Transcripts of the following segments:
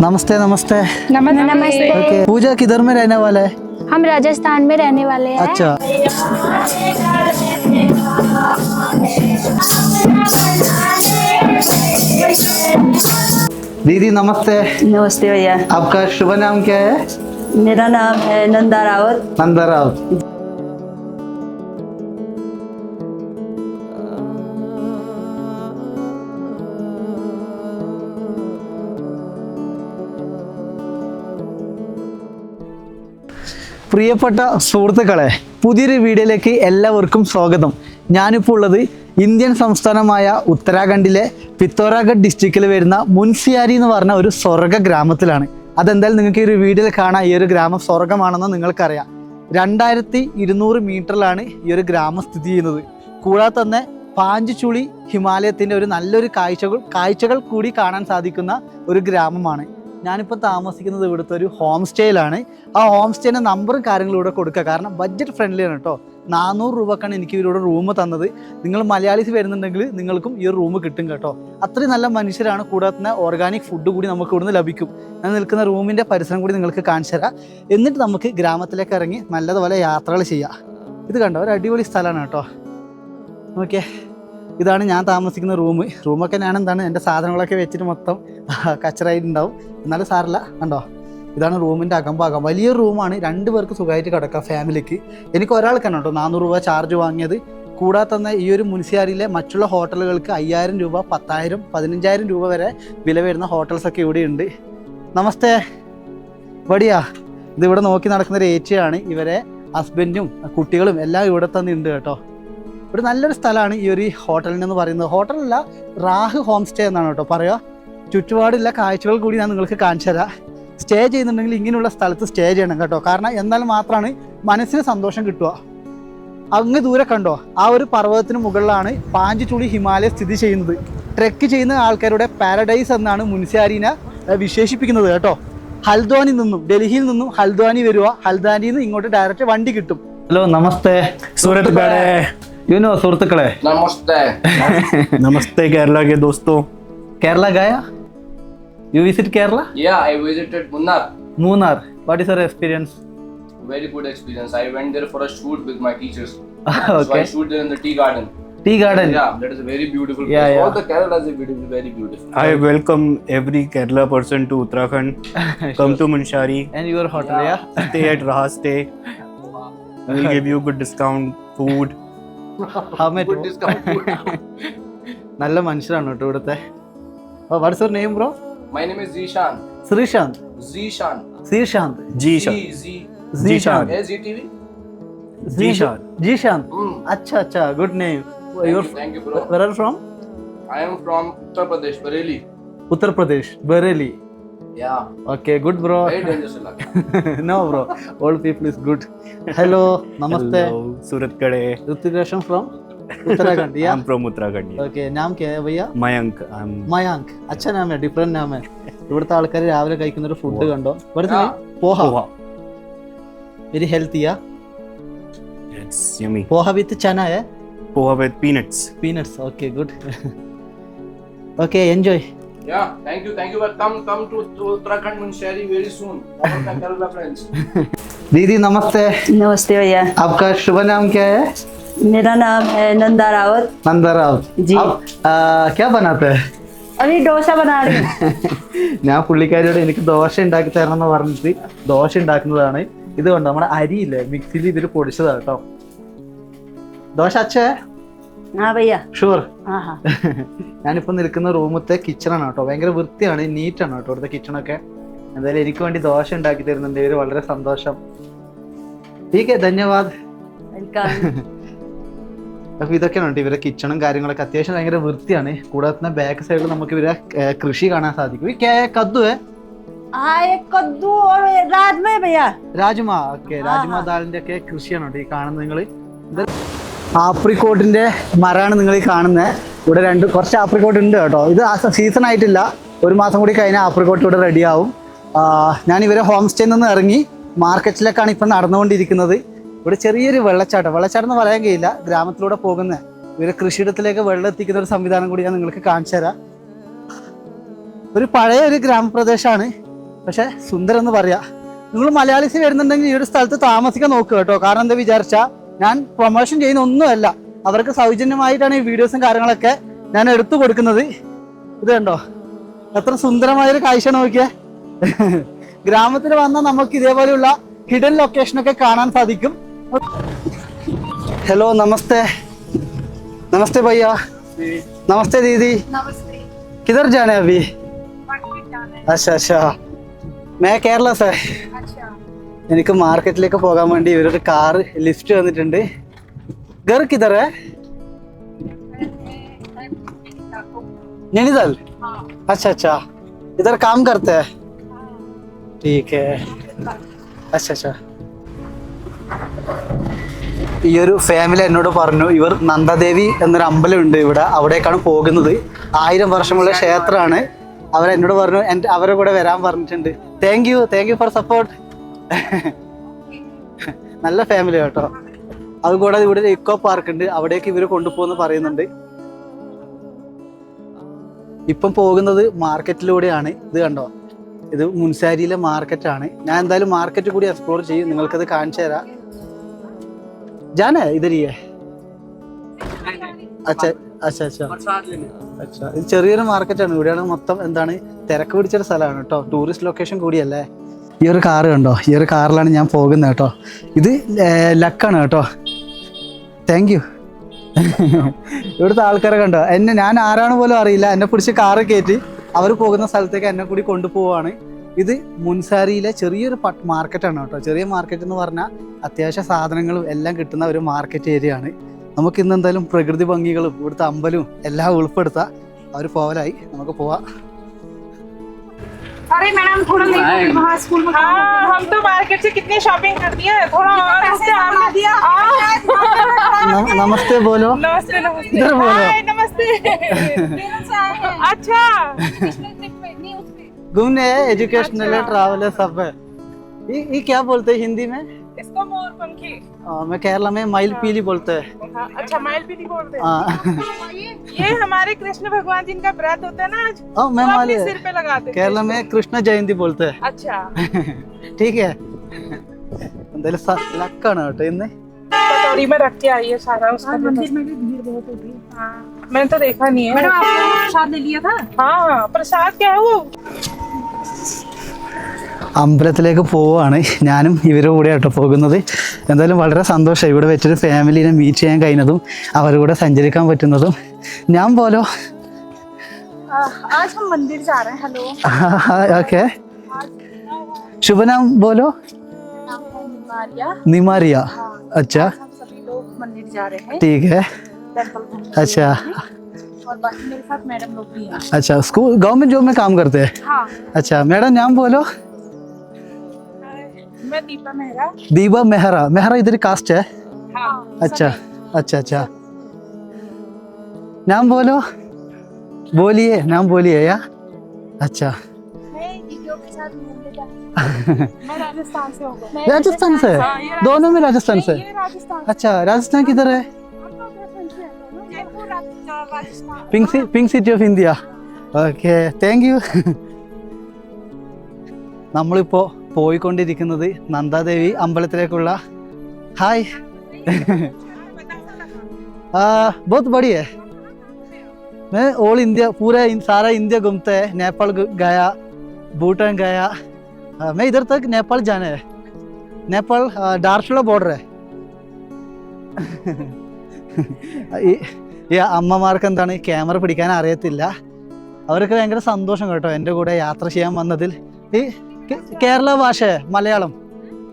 नमस्ते नमस्ते। नमस्ते। नमस्ते। ओके पूजा किधर में रहने वाला है? हम राजस्थान में रहने वाले हैं। अच्छा। दीदी नमस्ते। नमस्ते भैया। आपका शुभ नाम क्या है? मेरा नाम है नंदा रावत। नंदा राव പ്രിയപ്പെട്ട സുഹൃത്തുക്കളെ പുതിയൊരു വീഡിയോയിലേക്ക് എല്ലാവർക്കും സ്വാഗതം. ഞാനിപ്പോൾ ഉള്ളത് ഇന്ത്യൻ സംസ്ഥാനമായ ഉത്തരാഖണ്ഡിലെ പിത്തോറാഗഡ് ഡിസ്ട്രിക്റ്റിൽ വരുന്ന മുൻസിയാരി എന്ന് പറഞ്ഞ ഒരു സ്വർഗ ഗ്രാമത്തിലാണ്. അതെന്തായാലും നിങ്ങൾക്ക് ഈ ഒരു വീഡിയോയിൽ കാണാം. ഈ ഒരു ഗ്രാമം സ്വർഗമാണെന്ന് നിങ്ങൾക്കറിയാം. രണ്ടായിരത്തി ഇരുന്നൂറ് മീറ്ററിലാണ് ഈ ഒരു ഗ്രാമം സ്ഥിതി ചെയ്യുന്നത്. കൂടാതെ തന്നെ പാഞ്ചുചുളി ഹിമാലയത്തിന്റെ ഒരു നല്ലൊരു കാഴ്ചകൾ കാഴ്ചകൾ കൂടി കാണാൻ സാധിക്കുന്ന ഒരു ഗ്രാമമാണ്. ഞാനിപ്പോൾ താമസിക്കുന്നത് ഇവിടുത്തെ ഒരു ഹോം സ്റ്റേയിലാണ് ആ ഹോം സ്റ്റേന്റെ നമ്പറും കാര്യങ്ങളും ഇവിടെ കൊടുക്കുക. കാരണം ബഡ്ജറ്റ് ഫ്രണ്ട്ലിയാണ് കേട്ടോ. നാനൂറ് രൂപക്കാണ് എനിക്ക് ഇവരോട് റൂം തന്നത്. നിങ്ങൾ മലയാളീസ് വരുന്നുണ്ടെങ്കിൽ നിങ്ങൾക്കും ഈ റൂം കിട്ടും കേട്ടോ. അത്രയും നല്ല മനുഷ്യരാണ്. കൂടാതെ ഓർഗാനിക് ഫുഡ് കൂടി നമുക്ക് ഇവിടുന്ന് ലഭിക്കും. ഞാൻ നിൽക്കുന്ന റൂമിന്റെ പരിസരം കൂടി നിങ്ങൾക്ക് കാണിച്ചു തരാം. എന്നിട്ട് നമുക്ക് ഗ്രാമത്തിലേക്ക് ഇറങ്ങി നല്ലതുപോലെ യാത്രകൾ ചെയ്യാം. ഇത് കണ്ടോ? ഒരു അടിപൊളി സ്ഥലമാണ് കേട്ടോ. ഓക്കെ ഇതാണ് ഞാൻ താമസിക്കുന്ന റൂം. റൂമൊക്കെ ഞാൻ എന്താണ് എന്റെ സാധനങ്ങളൊക്കെ വെച്ചിട്ട് മൊത്തം കച്ചറായിട്ടുണ്ടാവും. എന്നാലും സാറില്ല കണ്ടോ? ഇതാണ് റൂമിന്റെ അകംഭാഗം. വലിയ റൂമാണ് രണ്ട് പേർക്ക് സുഖമായിട്ട് കിടക്കാം ഫാമിലിക്ക്. എനിക്ക് ഒരാൾക്കാണ് കേട്ടോ നാനൂറ് രൂപ ചാർജ് വാങ്ങിയത്. കൂടാതെ തന്നെ ഈ ഒരു മുനിസിയാരിയിലെ മറ്റുള്ള ഹോട്ടലുകൾക്ക് അയ്യായിരം രൂപ പത്തായിരം പതിനഞ്ചായിരം രൂപ വരെ വില വരുന്ന ഹോട്ടൽസൊക്കെ ഇവിടെയുണ്ട് നമസ്തേ. വടിയാ ഇത് ഇവിടെ നോക്കി നടക്കുന്ന ഒരു ഇവരെ ഹസ്ബൻഡും കുട്ടികളും എല്ലാം ഇവിടെ തന്നെ ഉണ്ട് കേട്ടോ. ഒരു നല്ലൊരു സ്ഥലമാണ് ഈ ഒരു ഹോട്ടലിനെന്ന് പറയുന്നത്. ഹോട്ടലല്ല റാഹ് ഹോം സ്റ്റേ എന്നാണ് കേട്ടോ പറയുക. ചുറ്റുപാടുള്ള കാഴ്ചകൾ കൂടി ഞാൻ നിങ്ങൾക്ക് കാണിച്ചു തരാം. സ്റ്റേ ചെയ്യുന്നുണ്ടെങ്കിൽ ഇങ്ങനെയുള്ള സ്ഥലത്ത് സ്റ്റേ ചെയ്യണം കേട്ടോ. കാരണം എന്നാൽ മാത്രമാണ് മനസ്സിന് സന്തോഷം കിട്ടുക. അങ്ങ് ദൂരെ കണ്ടോ? ആ ഒരു പർവതത്തിന് മുകളിലാണ് പാഞ്ചുചുളി ഹിമാലയ സ്ഥിതി ചെയ്യുന്നത്. ട്രെക്ക് ചെയ്യുന്ന ആൾക്കാരുടെ പാരഡൈസ് എന്നാണ് മുൻസിയാരിനെ വിശേഷിപ്പിക്കുന്നത് കേട്ടോ. ഹൽദ്വാനിൽ നിന്നും ഡൽഹിയിൽ നിന്നും ഹൽദ്വാനി വരിക ഹൽദ്വാനിന്ന് നിന്ന് ഇങ്ങോട്ട് ഡയറക്റ്റ് വണ്ടി കിട്ടും. ഹലോ നമസ്തേ. സൂരത്ത് यूनो सुरतकले नमस्ते नमस्ते केरला के दोस्तों केरला गया you visit Kerala yeah I visited Munnar Munnar what is your experience very good experience I went there for a shoot with my teachers okay I shoot there in the tea garden tea garden yeah that is a very beautiful place all the Kerala is a very beautiful I welcome every Kerala person to Uttarakhand come to Munsiyari and your hotel yeah stay at रहा stay will give you good discount food Good discount food. നല്ല മനുഷ്യരാണ് കേട്ടോ ഇവിടുത്തെ what is your name bro My name is Zishan. Sreesanth Zishan. Sreesanth Jishan. Z Z Zishan. S E T V. Zishan. ജീശാന്ത് Mm. അച്ഛാ അച്ഛാ good name Thank your you, thank you, bro. Where are from I am from Yeah. Okay, good, bro. Very dangerous ilaka. no, bro. Old people is good. Hello, namaste. Hello, Surat Kade. Ritik Roshan from? Uttarakhand yeah I am from Uttarakhand okay നാം കേ ഭയ്യ Mayank I am Mayank അച്ഛൻ നാമേ different നാമേ ഇവിടുത്തെ ആൾക്കാർ രാവിലെ കഴിക്കുന്ന ഒരു ഫുഡ് കണ്ടോ ഇവിടുത്തെ poha very ഹെൽത്തിയാ it's yummy poha with chana a poha with peanuts peanuts okay good okay enjoy Yeah, thank you, thank you. But come, come to, to Uttarakhand, Munshari very soon. All my Kerala friends. दीदी नमस्ते नमस्ते भैया आपका शुभ नाम क्या है मेरा नाम है नंदा रावत नंदा राव जी। आप आ, क्या बनाते हैं अभी डोसा बना रही हूँ ഞാൻ പുള്ളിക്കാരിയോട് എനിക്ക് ദോശ ഉണ്ടാക്കി തരണം എന്ന് പറഞ്ഞിട്ട് ദോശ ഉണ്ടാക്കുന്നതാണ് ഇത് കൊണ്ട് നമ്മുടെ അരിയില്ലേ മിക്സിയിൽ ഇതിൽ പൊടിച്ചതാണ് കേട്ടോ ദോശ അച്ഛേ हाँ भैया ഞാനിപ്പോ നിൽക്കുന്ന റൂമത്തെ കിച്ചൺ ആണ് കേട്ടോ. ഭയങ്കര വൃത്തിയാണ്. നീറ്റ് ആണ് കേട്ടോ അവിടുത്തെ കിച്ചൺ ഒക്കെ. എന്തായാലും എനിക്ക് വേണ്ടി ദോശ ഉണ്ടാക്കി തരുന്നുണ്ട്. ഇവർ വളരെ സന്തോഷം. ടീക്കെ ധന്യവാദ്. അപ്പൊ ഇതൊക്കെയാണ് കേട്ടോ ഇവരെ കിച്ചണും കാര്യങ്ങളൊക്കെ. അത്യാവശ്യം ഭയങ്കര വൃത്തിയാണ്. കൂടാതെ ബാക്ക് സൈഡിൽ നമുക്ക് ഇവരെ കൃഷി കാണാൻ സാധിക്കും. ഈ കദ്ദുവേ കദ്ദു രാജ്മ ഓക്കെ രാജ്മ ദാലിന്റെ ഒക്കെ കൃഷിയാണ് കേട്ടോ ഈ കാണുന്നത് നിങ്ങൾ. ആപ്രിക്കോട്ടിന്റെ മരമാണ് നിങ്ങൾ ഈ കാണുന്നത് ഇവിടെ രണ്ട് കുറച്ച് ആപ്രിക്കോട്ട് ഉണ്ട് കേട്ടോ. ഇത് സീസൺ ആയിട്ടില്ല. ഒരു മാസം കൂടി കഴിഞ്ഞാൽ ആപ്രിക്കോട്ട് ഇവിടെ റെഡിയാവും ഞാൻ ഇവരെ ഹോം സ്റ്റേയിൽ നിന്ന് ഇറങ്ങി മാർക്കറ്റിലേക്കാണ് ഇപ്പം നടന്നുകൊണ്ടിരിക്കുന്നത്. ഇവിടെ ചെറിയൊരു വെള്ളച്ചാട്ടം. വെള്ളച്ചാട്ടം എന്ന് പറയാൻ കഴിയില്ല. ഗ്രാമത്തിലൂടെ പോകുന്ന. ഇവരെ കൃഷിയിടത്തിലേക്ക് വെള്ളം എത്തിക്കുന്ന ഒരു സംവിധാനം കൂടി ഞാൻ നിങ്ങൾക്ക് കാണിച്ചു തരാം. ഒരു പഴയ ഒരു ഗ്രാമപ്രദേശമാണ് പക്ഷെ സുന്ദരം എന്ന് പറയാം. നിങ്ങൾ മലയാളീസ് വരുന്നുണ്ടെങ്കിൽ ഈ ഒരു സ്ഥലത്ത് താമസിക്കാൻ നോക്കുക കേട്ടോ. കാരണം എന്താ വിചാരിച്ചാ ഞാൻ പ്രൊമോഷൻ ചെയ്യുന്ന ഒന്നുമല്ല അവർക്ക് സൗജന്യമായിട്ടാണ് ഈ വീഡിയോസും കാര്യങ്ങളൊക്കെ ഞാൻ എടുത്തു കൊടുക്കുന്നത് ഇത് കണ്ടോ എത്ര സുന്ദരമായൊരു കാഴ്ച നോക്കിയേ ഗ്രാമത്തിൽ വന്നാൽ നമുക്ക് ഇതേപോലെയുള്ള ഹിഡൻ ലൊക്കേഷനൊക്കെ കാണാൻ സാധിക്കും हेलो नमस्ते नमस्ते भैया नमस्ते दीदी किधर जाना है अभी अच्छा अच्छा मैं കേരള से എനിക്ക് മാർക്കറ്റിലേക്ക് പോകാൻ വേണ്ടി ഇവരൊരു കാറ് ലിഫ്റ്റ് വന്നിട്ടുണ്ട് घर किधर है नैनीताल अच्छा अच्छा इधर काम करते हैं ठीक है अच्छा अच्छा ഈ ഒരു ഫാമിലി എന്നോട് പറഞ്ഞു ഇവർ നന്ദദേവി എന്നൊരു അമ്പലമുണ്ട് ഇവിടെ അവിടേക്കാണ് പോകുന്നത് ആയിരം വർഷമുള്ള ക്ഷേത്രമാണ് അവർ എന്നോട് പറഞ്ഞു എൻ്റെ അവരെ കൂടെ വരാൻ പറഞ്ഞിട്ടുണ്ട് thank you thank you for support നല്ല ഫാമിലി കേട്ടോ അതുകൂടാതെ ഇവിടെ ഒരു ഇക്കോ പാർക്ക് ഉണ്ട്. അവിടേക്ക് ഇവർ കൊണ്ടുപോകുന്നു പറയുന്നുണ്ട്. ഇപ്പം പോകുന്നത് മാർക്കറ്റിലൂടെയാണ്. ഇത് കണ്ടോ? ഇത് മുൻസാരിയിലെ മാർക്കറ്റാണ് ഞാൻ എന്തായാലും മാർക്കറ്റ് കൂടി എക്സ്പ്ലോർ ചെയ്യും. നിങ്ങൾക്കത് കാണിച്ചു തരാം. ജാന ഇതരിയേ? അച്ഛാ അച്ഛാ അച്ഛാ. ഇത് ചെറിയൊരു മാർക്കറ്റാണ് ഇവിടെയാണ് മൊത്തം എന്താണ്? തിരക്ക് പിടിച്ചൊരു സ്ഥലമാണ് കേട്ടോ. ടൂറിസ്റ്റ് ലൊക്കേഷൻ കൂടിയല്ലേ? ഈ ഒരു കാറ് കണ്ടോ? ഈ ഒരു കാറിലാണ് ഞാൻ പോകുന്നത് കേട്ടോ. ഇത് ലക്കാണ് കേട്ടോ. താങ്ക് യു ഇവിടുത്തെ ആൾക്കാരെ കണ്ടോ? എന്നെ ഞാൻ ആരാണ് പോലും അറിയില്ല. എന്നെ പിടിച്ച് കാറ് കയറ്റി അവർ പോകുന്ന സ്ഥലത്തേക്ക് എന്നെ കൂടി കൊണ്ടുപോവാണ്. ഇത് മുൻസാരിയിലെ ചെറിയൊരു മാർക്കറ്റാണ് കേട്ടോ. ചെറിയ മാർക്കറ്റ് എന്ന് പറഞ്ഞാൽ അത്യാവശ്യ സാധനങ്ങളും എല്ലാം കിട്ടുന്ന ഒരു മാർക്കറ്റ് ഏരിയ ആണ്. നമുക്ക് ഇന്ന് എന്തായാലും പ്രകൃതി ഭംഗികളും ഇവിടുത്തെ അമ്പലവും എല്ലാം ഉൾപ്പെടുത്താം. അവർ പോവലായി. നമുക്ക് പോവാം. अरे मैडम थोड़ा नहीं वहाँ स्कूल में हाँ हम तो मार्केट से कितनी शॉपिंग करती है थोड़ा और पैसे आना दिया हाँ। नमस्ते बोलो। नमस्ते नमस्ते। इधर बोलो। नमस्ते। अच्छा। घूमने एजुकेशनल ट्रैवल अच्छा। सब। है ये क्या बोलते हैं हिंदी में? इसको मोर पंखी आ, मैं केरला में माइल पीली बोलते हैं हाँ, अच्छा माइल भी नहीं बोलते हाँ ये हमारे कृष्ण भगवान जी का व्रत होता है ना आज ओ, मैं वो अपने मालूम सिर पे लगाते हैं കേരള में कृष्ण जयंती बोलते हैं अच्छा ठीक है എന്തായാലും സ- ലക്കാണ് കേട്ടോ ഇന്ന് कटोरी में रख के आइए सारा उसका मंदिर में भी भीड़ बहुत होती है हाँ मैंने तो देखा नहीं है मैडम आपने प्रसाद ले लिया था हाँ हाँ प्रसाद क्या है वो അമ്പലത്തിലേക്ക് പോവുകയാണ് ഞാനും ഇവരുടെ കൂടെ ആട്ടോ പോകുന്നത് എന്തായാലും വളരെ സന്തോഷം ഇവിടെ വെച്ചൊരു ഫാമിലിനെ മീറ്റ് ചെയ്യാൻ കഴിഞ്ഞതും അവരുടെ കൂടെ സഞ്ചരിക്കാൻ പറ്റുന്നതും ഞാൻ പോലോ आज हम मंदिर जा रहे हैं हेलो ഓക്കെ ശുഭനാം ബോലോ मारिया निमारिया अच्छा हम सभी लोग मंदिर जा रहे हैं ठीक है टेंपल घूमने अच्छा और बाकी मेरे साथ मैडम लोग भी हैं अच्छा स्कूल गवर्नमेंट जॉब में काम करते हैं हाँ अच्छा मैडम नाम बोलो मैं दीपा मेहरा दीपा मेहरा मेहरा इधर कास्ट है हाँ अच्छा अच्छा अच्छा नाम बोलो बोलिए नाम बोलिए या अच्छा मैं दीदियों के साथ घूमने जा मैं राजस्थान से हूँ मैं राजस्थान से हाँ, ये दोनों में राजस्थान से ये राजस्थान अच्छा राजस्थान किधर है Jaipur Rajasthan Rajasthan pink C pink city of India okay thank you നമ്മളിപ്പോൾ പോയിക്കൊണ്ടിരിക്കുന്നത് നന്ദാദേവി അമ്പലത്തിലേക്കുള്ള ഹായ് बहुत बड़ी है मैं ऑल इंडिया पूरा इन, सारा इंडिया घूमते हैं नेपाल ग- गया भूटान गया हाँ, मैं इधर तक नेपाल जाना है नेपाल ഡാർഷുള്ള ബോർഡർ ഈ ഈ അമ്മമാർക്ക് എന്താണ് ക്യാമറ പിടിക്കാൻ അറിയത്തില്ല അവർക്ക് ഭയങ്കര സന്തോഷം കേട്ടോ എൻ്റെ കൂടെ യാത്ര ചെയ്യാൻ വന്നതിൽ ഈ കേ- കേരള ഭാഷ മലയാളം.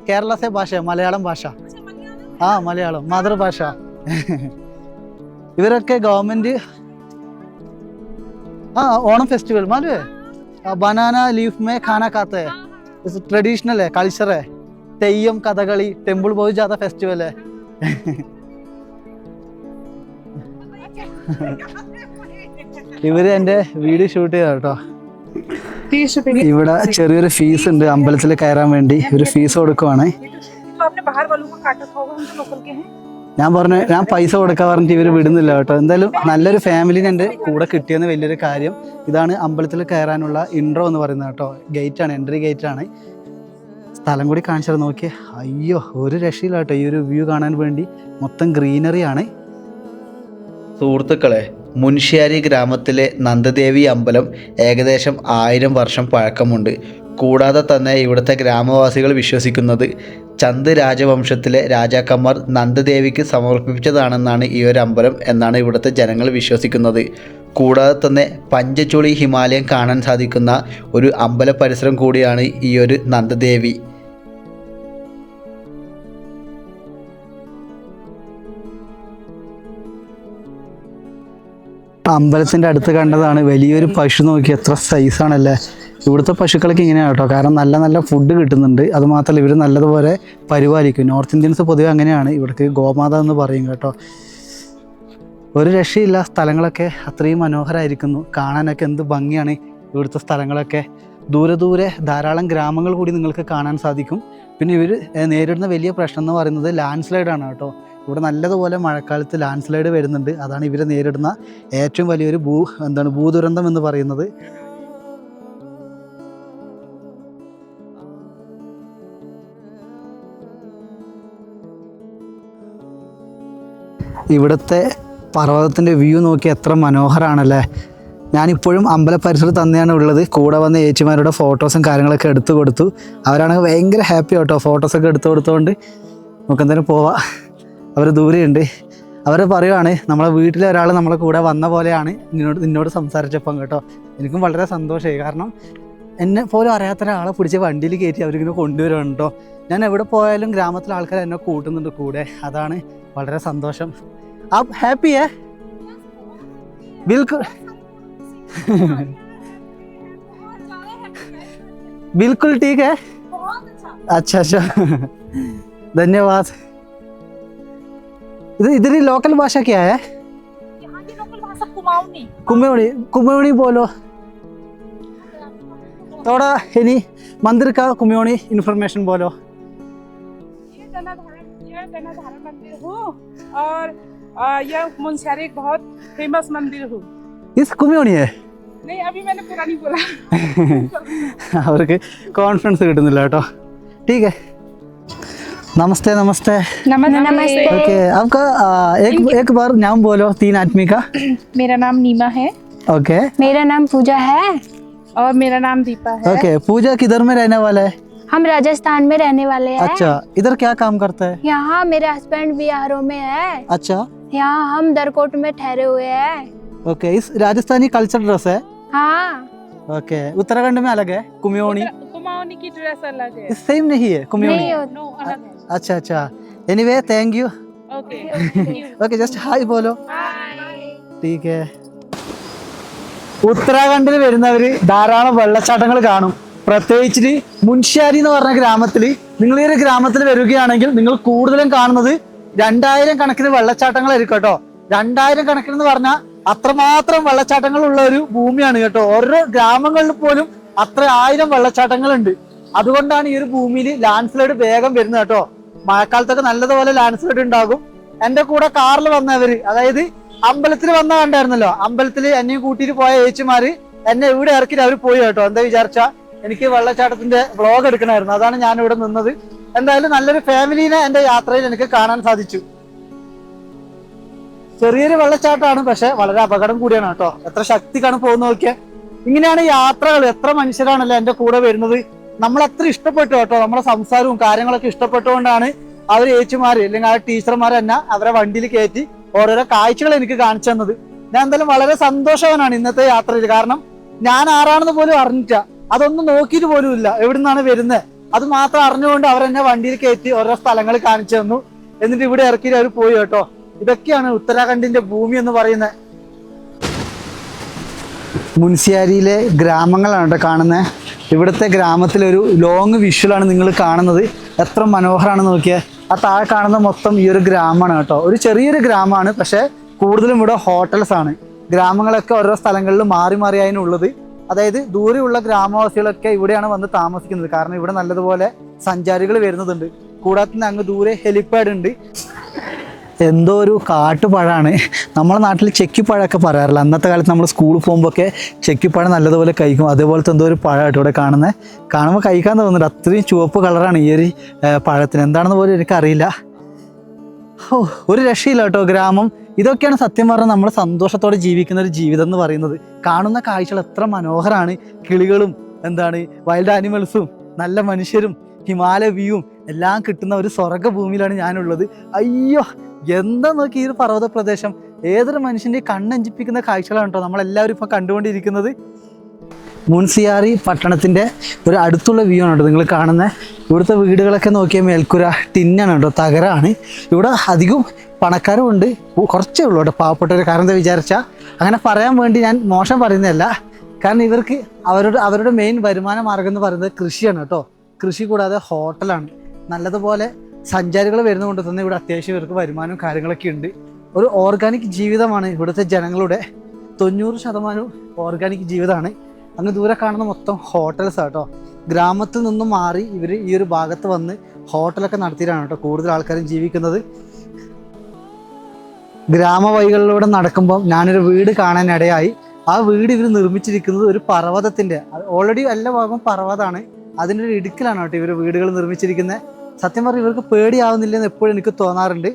കേരളത്തെ ഭാഷ മലയാളം ഭാഷ. ആ മലയാളം മാതൃഭാഷ ഇവരൊക്കെ ഗവൺമെന്റ് ആ ഓണം ഫെസ്റ്റിവൽ മാറ്റേ ബനാന ലീഫ് മേ ഖാന കാത്ത. ട്രഡീഷണലേ കൾച്ചറേ തെയ്യം കഥകളി ടെമ്പിൾ ബോയ് ജാഥ ഫെസ്റ്റിവൽ ഇവർ എന്റെ വീഡിയോ ഷൂട്ട് ചെയ്താട്ടോ ഇവിടെ ചെറിയൊരു ഫീസ് ഉണ്ട്. അമ്പലത്തിൽ കയറാൻ വേണ്ടി ഒരു ഫീസ് കൊടുക്കുവാണേ. ഞാൻ പറഞ്ഞു ഞാൻ പൈസ കൊടുക്കാൻ പറഞ്ഞിട്ട് ഇവർ വിടുന്നില്ല കേട്ടോ. എന്തായാലും നല്ലൊരു ഫാമിലി എന്റെ കൂടെ കിട്ടിയെന്ന് വലിയൊരു കാര്യം. ഇതാണ് അമ്പലത്തിൽ കയറാനുള്ള ഇൻട്രോ എന്ന് പറയുന്നത് കേട്ടോ. ആണ് എൻട്രി ഗേറ്റ് ആണ്. സ്ഥലം കൂടി കാണിച്ചത് നോക്കിയേ. അയ്യോ ഒരു രക്ഷയില്ല കേട്ടോ ഈ ഒരു വ്യൂ കാണാൻ വേണ്ടി. മൊത്തം ഗ്രീനറിയാണ് സുഹൃത്തുക്കളെ മുൻഷ്യാരി ഗ്രാമത്തിലെ നന്ദദേവി അമ്പലം ഏകദേശം ആയിരം വർഷം പഴക്കമുണ്ട്. കൂടാതെ തന്നെ ഇവിടുത്തെ ഗ്രാമവാസികൾ വിശ്വസിക്കുന്നത് ചന്ദ് രാജവംശത്തിലെ രാജാക്കന്മാർ നന്ദദേവിക്ക് സമർപ്പിച്ചതാണെന്നാണ് ഈ ഒരു അമ്പലം എന്നാണ് ഇവിടുത്തെ ജനങ്ങൾ വിശ്വസിക്കുന്നത്. കൂടാതെ തന്നെ പഞ്ചചുളി ഹിമാലയം കാണാൻ സാധിക്കുന്ന ഒരു അമ്പല പരിസരം കൂടിയാണ് ഈ ഒരു നന്ദദേവി. അമ്പലത്തിന്റെ അടുത്ത് കണ്ടതാണ് വലിയൊരു പശു നോക്കി എത്ര സൈസാണല്ലേ ഇവിടുത്തെ പശുക്കളൊക്കെ ഇങ്ങനെയാണ് കേട്ടോ. കാരണം നല്ല നല്ല ഫുഡ് കിട്ടുന്നുണ്ട്. അതുമാത്രമല്ല ഇവർ നല്ലതുപോലെ പരിപാലിക്കും. നോർത്ത് ഇന്ത്യൻസ് പൊതുവെ അങ്ങനെയാണ്. ഇവിടേക്ക് ഗോമാത എന്ന് പറയും കേട്ടോ. ഒരു രക്ഷയില്ല. സ്ഥലങ്ങളൊക്കെ അത്രയും മനോഹരമായിരിക്കുന്നു കാണാനൊക്കെ എന്ത് ഭംഗിയാണ് ഇവിടുത്തെ സ്ഥലങ്ങളൊക്കെ. ദൂരെ ദൂരെ ധാരാളം ഗ്രാമങ്ങൾ കൂടി നിങ്ങൾക്ക് കാണാൻ സാധിക്കും. പിന്നെ ഇവർ നേരിടുന്ന വലിയ പ്രശ്നം എന്ന് പറയുന്നത് ലാൻഡ് സ്ലൈഡാണ് കേട്ടോ. ഇവിടെ നല്ലതുപോലെ മഴക്കാലത്ത് ലാൻഡ് സ്ലൈഡ് വരുന്നുണ്ട്. അതാണ് ഇവർ നേരിടുന്ന ഏറ്റവും വലിയൊരു ഭൂ എന്താണ് ഭൂദുരന്തം എന്ന് പറയുന്നത്. ഇവിടുത്തെ പർവതത്തിന്റെ വ്യൂ നോക്കി എത്ര മനോഹരമാണല്ലേ ഞാനിപ്പോഴും അമ്പല പരിസരത്ത് തന്നെയാണ് ഉള്ളത്. കൂടെ വന്ന ഏച്ചിമാരുടെ ഫോട്ടോസും കാര്യങ്ങളൊക്കെ എടുത്തു കൊടുത്തു. അവരാണെങ്കിൽ ഭയങ്കര ഹാപ്പി ആട്ടോ. ഫോട്ടോസൊക്കെ എടുത്തു കൊടുത്തുകൊണ്ട് നമുക്ക് എന്തായാലും പോവാം. അവർ ദൂരെയുണ്ട് അവർ പറയുവാണ് നമ്മളെ വീട്ടിലെ ഒരാൾ നമ്മളെ കൂടെ വന്ന പോലെയാണ് നിന്നോട് നിന്നോട് സംസാരിച്ചപ്പം കേട്ടോ എനിക്കും വളരെ സന്തോഷമായി കാരണം എന്നെ പോലും അറിയാത്ത ഒരാളെ പിടിച്ച് വണ്ടിയിൽ കയറ്റി അവരിങ്ങനെ കൊണ്ടുവരുവാണ് കേട്ടോ ഞാൻ എവിടെ പോയാലും ഗ്രാമത്തിലെ ആൾക്കാർ എന്നെ കൂട്ടുന്നുണ്ട് കൂടെ അതാണ് വളരെ സന്തോഷം ആ ഹാപ്പിയേ ബിൽക്കുൽ बिल्कुल ठीक है अच्छा अच्छा धन्यवाद इधर इधर ही लोकल भाषा क्या है यहाँ की लोकल भाषा कुमाऊनी कुमेवणी कुमेवणी बोलो थोड़ा इनी मंदिर का कुमेवणी इन्फॉर्मेशन बोलो ये जनाधारण ये जनाधारण मंदिर हूँ और आ, यह मुंशियारी एक बहुत फेमस मंदिर हूँ इस कुमेवणी है नहीं अभी मैंने पूरा नहीं बोला അവർക്ക് കോൺഫിഡൻസ് കിട്ടുന്നില്ല കേട്ടോ ठीक है नमस्ते। नमस्ते। नमस्ते। ओके आपका आ, एक एक बार नाम बोलो तीन आदमी का। मेरा नाम नीमा है। ओके मेरा नाम पूजा है। और मेरा नाम दीपा है। ओके पूजा किधर में रहने वाला है? हम राजस्थान में रहने वाले हैं। अच्छा इधर क्या काम करता है? यहाँ मेरे हस्बैंड बिहारों में है। अच्छा। यहाँ हम दरकोट में ठहरे हुए हैं। ओके इस राजस्थानी कल्चर ड्रेस है? हाँ। ओके उत्तराखंड में अलग है कुमियोनी। कुमाऊनी की ड्रेस अलग है इस सेम नहीं है कुमियोनी नहीं होता नो अलग है अच्छा अच्छा anyway thank you okay okay just hi बोलो ठीक है ഉത്തരാഖണ്ഡിൽ വരുന്നവര് ധാരാളം വെള്ളച്ചാട്ടങ്ങൾ കാണും പ്രത്യേകിച്ച് മുൻഷ്യാരി എന്ന് പറഞ്ഞ ഗ്രാമത്തിൽ നിങ്ങൾ ഈ ഒരു ഗ്രാമത്തിൽ വരികയാണെങ്കിൽ നിങ്ങൾ കൂടുതലും കാണുന്നത് രണ്ടായിരം കണക്കിന് വെള്ളച്ചാട്ടങ്ങളായിരിക്കും കേട്ടോ രണ്ടായിരം കണക്കിന് എന്ന് പറഞ്ഞാൽ അത്രമാത്രം വെള്ളച്ചാട്ടങ്ങൾ ഉള്ള ഒരു ഭൂമിയാണ് കേട്ടോ ഓരോ ഗ്രാമങ്ങളിൽ പോലും അത്ര ആയിരം വെള്ളച്ചാട്ടങ്ങളുണ്ട്. അതുകൊണ്ടാണ് ഈ ഒരു ഭൂമിയിൽ ലാൻഡ് സ്ലൈഡ് വേഗം വരുന്നത് കേട്ടോ. മഴക്കാലത്തൊക്കെ നല്ലതുപോലെ ലാൻഡ് സ്ലൈഡ് ഉണ്ടാകും. എന്റെ കൂടെ കാറിൽ വന്നവര് അതായത് അമ്പലത്തിൽ വന്ന കണ്ടായിരുന്നല്ലോ. അമ്പലത്തിൽ എന്നെയും കൂട്ടിയിട്ട് പോയ ഏച്ചിമാര് എന്നെ ഇവിടെ ഇറക്കി അവർ പോയി കേട്ടോ. എന്താ വിചാരിച്ച? എനിക്ക് വെള്ളച്ചാട്ടത്തിന്റെ വ്ളോഗ് എടുക്കണമായിരുന്നു. അതാണ് ഞാൻ ഇവിടെ നിന്നത്. എന്തായാലും നല്ലൊരു ഫാമിലിനെ എന്റെ യാത്രയിൽ എനിക്ക് കാണാൻ സാധിച്ചു. ചെറിയൊരു വെള്ളച്ചാട്ടമാണ് പക്ഷെ വളരെ അപകടം കൂടിയാണ് കേട്ടോ. എത്ര ശക്തിക്കാണ് പോകുന്ന നോക്കിയേ. ഇങ്ങനെയാണ് യാത്രകൾ. എത്ര മനുഷ്യരാണല്ലോ എന്റെ കൂടെ വരുന്നത്? നമ്മൾ അത്ര ഇഷ്ടപ്പെട്ടു കേട്ടോ. നമ്മളെ സംസാരവും കാര്യങ്ങളൊക്കെ ഇഷ്ടപ്പെട്ടുകൊണ്ടാണ് അവർ ഏച്ചുമാർ അല്ലെങ്കിൽ ആ ടീച്ചർമാർ തന്നെ അവരെ വണ്ടിയിൽ കയറ്റി ഓരോരോ കാഴ്ചകൾ എനിക്ക് കാണിച്ചു തന്നത്. ഞാൻ എന്തായാലും വളരെ സന്തോഷവാനാണ് ഇന്നത്തെ യാത്രയിൽ. കാരണം ഞാൻ ആരാണെന്ന് പോലും അറിഞ്ഞിട്ട അതൊന്നും നോക്കിയിട്ട് പോലും ഇല്ല എവിടുന്നാണ് വരുന്നത്. അത് മാത്രം അറിഞ്ഞുകൊണ്ട് അവർ എന്നെ വണ്ടിയിൽ കയറ്റി ഓരോ സ്ഥലങ്ങൾ കാണിച്ചു തന്നു. എന്നിട്ട് ഇവിടെ ഇറക്കിയിട്ട് അവർ പോയി കേട്ടോ. ഇതൊക്കെയാണ് ഉത്തരാഖണ്ഡിന്റെ ഭൂമി എന്ന് പറയുന്നത്. മുൻസിയാരിയിലെ ഗ്രാമങ്ങളാണ് കേട്ടോ കാണുന്നത് ഇവിടുത്തെ ഗ്രാമത്തിലൊരു ലോങ് വിഷ്വലാണ് നിങ്ങൾ കാണുന്നത്. എത്ര മനോഹരമാണ് നോക്കിയാൽ ആ താഴെ കാണുന്ന മൊത്തം ഈ ഒരു ഗ്രാമമാണ് കേട്ടോ. ഒരു ചെറിയൊരു ഗ്രാമമാണ് പക്ഷേ കൂടുതലും ഇവിടെ ഹോട്ടൽസ് ആണ്. ഗ്രാമങ്ങളൊക്കെ ഓരോ സ്ഥലങ്ങളിൽ മാറി മാറിയാണ് ഉള്ളത്. അതായത് ദൂരെയുള്ള ഗ്രാമവാസികളൊക്കെ ഇവിടെയാണ് വന്ന് താമസിക്കുന്നത്. കാരണം ഇവിടെ നല്ലതുപോലെ സഞ്ചാരികൾ വരുന്നതുണ്ട്. കൂടാതെ തന്നെ അങ്ങ് ദൂരെ ഹെലിപ്പാഡ് ഉണ്ട്. എന്തോ ഒരു കാട്ടുപഴമാണ് നമ്മളെ നാട്ടിൽ ചെക്കിപ്പഴമൊക്കെ പറയാറില്ല. അന്നത്തെ കാലത്ത് നമ്മൾ സ്കൂളിൽ പോകുമ്പോഴൊക്കെ ചെക്കിപ്പഴം നല്ലതുപോലെ കഴിക്കും. അതേപോലത്തെ എന്തോ ഒരു പഴമായിട്ട് ഇവിടെ കാണുന്നത് കാണുമ്പോൾ കഴിക്കാൻ തോന്നുന്നുണ്ട്. അത്രയും ചുവപ്പ് കളറാണ് ഈ ഒരു പഴത്തിന്. എന്താണെന്ന് പോലും എനിക്കറിയില്ല. ഓ ഒരു രക്ഷയില്ല കേട്ടോ ഗ്രാമം. ഇതൊക്കെയാണ് സത്യം പറഞ്ഞാൽ നമ്മൾ സന്തോഷത്തോടെ ജീവിക്കുന്ന ഒരു ജീവിതം എന്ന് പറയുന്നത്. കാണുന്ന കാഴ്ചകൾ എത്ര മനോഹരമാണ് കിളികളും എന്താണ് വൈൽഡ് ആനിമൽസും നല്ല മനുഷ്യരും ഹിമാലയ വ്യൂവും എല്ലാം കിട്ടുന്ന ഒരു സ്വർഗ ഭൂമിയിലാണ് ഞാനുള്ളത്. അയ്യോ എന്താ നോക്കി ഈ ഒരു പർവത പ്രദേശം ഏതൊരു മനുഷ്യന്റെ കണ്ണഞ്ചിപ്പിക്കുന്ന കാഴ്ചകളാണ് കേട്ടോ നമ്മളെല്ലാവരും ഇപ്പോൾ കണ്ടുകൊണ്ടിരിക്കുന്നത്. മുൻസിയാറി പട്ടണത്തിന്റെ ഒരു അടുത്തുള്ള വ്യൂ ആണ് കേട്ടോ നിങ്ങൾ കാണുന്ന. ഇവിടുത്തെ വീടുകളൊക്കെ നോക്കിയ മേൽക്കുര ടിന്നാണ് കേട്ടോ തകരാണ്. ഇവിടെ അധികം പണക്കാരും ഉണ്ട് കുറച്ചേ ഉള്ളൂ കേട്ടോ പാവപ്പെട്ടവർ കാരണം എന്താ വിചാരിച്ചാൽ അങ്ങനെ പറയാൻ വേണ്ടി ഞാൻ മോശം പറയുന്നതല്ല. കാരണം ഇവർക്ക് അവരുടെ അവരുടെ മെയിൻ വരുമാന മാർഗം എന്ന് പറയുന്നത് കൃഷിയാണ് കേട്ടോ കൃഷി കൂടാതെ ഹോട്ടലാണ്. നല്ലതുപോലെ സഞ്ചാരികൾ വരുന്നതുകൊണ്ട് തന്നെ ഇവിടെ അത്യാവശ്യം ഇവർക്ക് വരുമാനവും കാര്യങ്ങളൊക്കെ ഉണ്ട്. ഒരു ഓർഗാനിക് ജീവിതമാണ് ഇവിടുത്തെ ജനങ്ങളുടെ. തൊണ്ണൂറ് ശതമാനം ഓർഗാനിക് ജീവിതമാണ്. അങ്ങ് ദൂരെ കാണുന്ന മൊത്തം ഹോട്ടൽസ് കേട്ടോ ഗ്രാമത്തിൽ നിന്നും മാറി ഇവർ ഈ ഒരു ഭാഗത്ത് വന്ന് ഹോട്ടലൊക്കെ നടത്തിയിട്ടാണ് കേട്ടോ കൂടുതൽ ആൾക്കാരും ജീവിക്കുന്നത്. ഗ്രാമവഴികളിലൂടെ നടക്കുമ്പോൾ ഞാനൊരു വീട് കാണാനിടയായി. ആ വീട് ഇവർ നിർമ്മിച്ചിരിക്കുന്നത് ഒരു പർവതത്തിന്റെ ഓൾറെഡി എല്ലാ ഭാഗവും പർവതമാണ്. അതിന്റെ ഒരു ഇടുക്കിലാണ് കേട്ടോ ഇവർ വീടുകൾ നിർമ്മിച്ചിരിക്കുന്നത്. സത്യം പറഞ്ഞാൽ ഇവർക്ക് പേടിയാവുന്നില്ലെന്ന് എപ്പോഴും എനിക്ക് തോന്നാറുണ്ട്.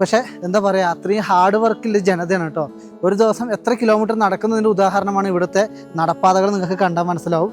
പക്ഷേ എന്താ പറയുക അത്രയും ഹാർഡ് വർക്കില്ല ജനതയാണ് കേട്ടോ. ഒരു ദിവസം എത്ര കിലോമീറ്റർ നടക്കുന്നതിന്റെ ഉദാഹരണമാണ് ഇവിടുത്തെ നടപ്പാതകൾ നിങ്ങൾക്ക് കണ്ടാൽ മനസ്സിലാവും.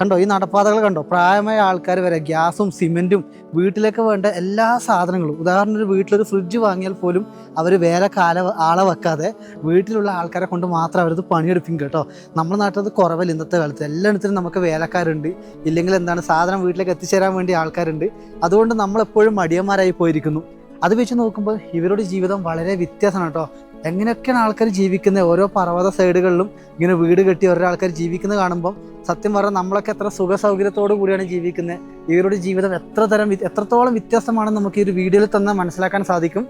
കണ്ടോ ഈ നടപ്പാതകൾ കണ്ടോ? പ്രായമായ ആൾക്കാർ വരെ ഗ്യാസും സിമെന്റും വീട്ടിലേക്ക് വേണ്ട എല്ലാ സാധനങ്ങളും. ഉദാഹരണം ഒരു വീട്ടിലൊരു ഫ്രിഡ്ജ് വാങ്ങിയാൽ പോലും അവർ വേറെ കാല ആളെ വെക്കാതെ വീട്ടിലുള്ള ആൾക്കാരെ കൊണ്ട് മാത്രം അവരത് പണിയെടുപ്പിക്കും കേട്ടോ. നമ്മുടെ നാട്ടിലത് കുറവല്ല ഇന്നത്തെ കാലത്ത്. എല്ലായിടത്തിനും നമുക്ക് വേലക്കാരുണ്ട്. ഇല്ലെങ്കിൽ എന്താണ് സാധനം വീട്ടിലേക്ക് എത്തിച്ചേരാൻ വേണ്ടി ആൾക്കാരുണ്ട്. അതുകൊണ്ട് നമ്മളെപ്പോഴും മടിയന്മാരായി പോയിരിക്കുന്നു. അത് വെച്ച് നോക്കുമ്പോൾ ഇവരുടെ ജീവിതം വളരെ വ്യത്യാസമാണ് കേട്ടോ. എങ്ങനെയൊക്കെയാണ് ആൾക്കാർ ജീവിക്കുന്നത് ഓരോ പർവത സൈഡുകളിലും ഇങ്ങനെ വീട് കെട്ടി ഓരോ ആൾക്കാർ ജീവിക്കുന്നത് കാണുമ്പോൾ സത്യം പറഞ്ഞാൽ നമ്മളൊക്കെ എത്ര സുഖ സൗകര്യത്തോടു കൂടിയാണ് ജീവിക്കുന്നത് ഇവരുടെ ജീവിതം എത്ര തരം എത്രത്തോളം വ്യത്യസ്തമാണെന്ന് നമുക്ക് ഈ ഒരു വീഡിയോയിൽ തന്നെ മനസ്സിലാക്കാൻ സാധിക്കും.